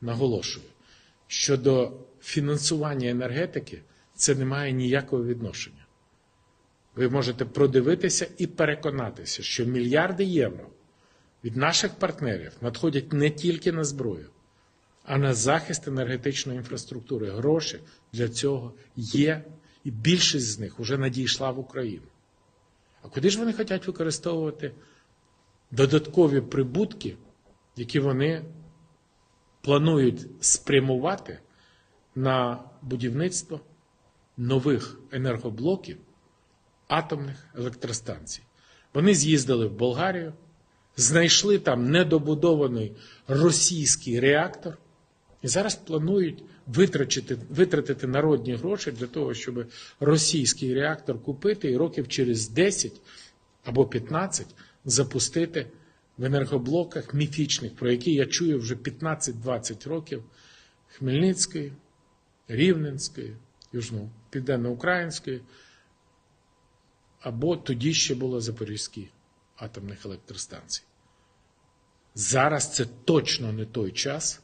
наголошую, щодо фінансування енергетики це не має ніякого відношення. Ви можете продивитися і переконатися, що мільярди євро від наших партнерів надходять не тільки на зброю, а на захист енергетичної інфраструктури. Гроші для цього є, і більшість з них вже надійшла в Україну. А куди ж вони хочуть використовувати додаткові прибутки, які вони планують спрямувати на будівництво нових енергоблоків атомних електростанцій? Вони з'їздили в Болгарію, знайшли там недобудований російський реактор. І зараз планують витратити, витратити народні гроші для того, щоб російський реактор купити і років через 10 або 15 запустити в енергоблоках міфічних, про які я чую вже 15-20 років Хмельницької, Рівненської, Південно-Української, або тоді ще було Запорізькі атомних електростанцій. Зараз це точно не той час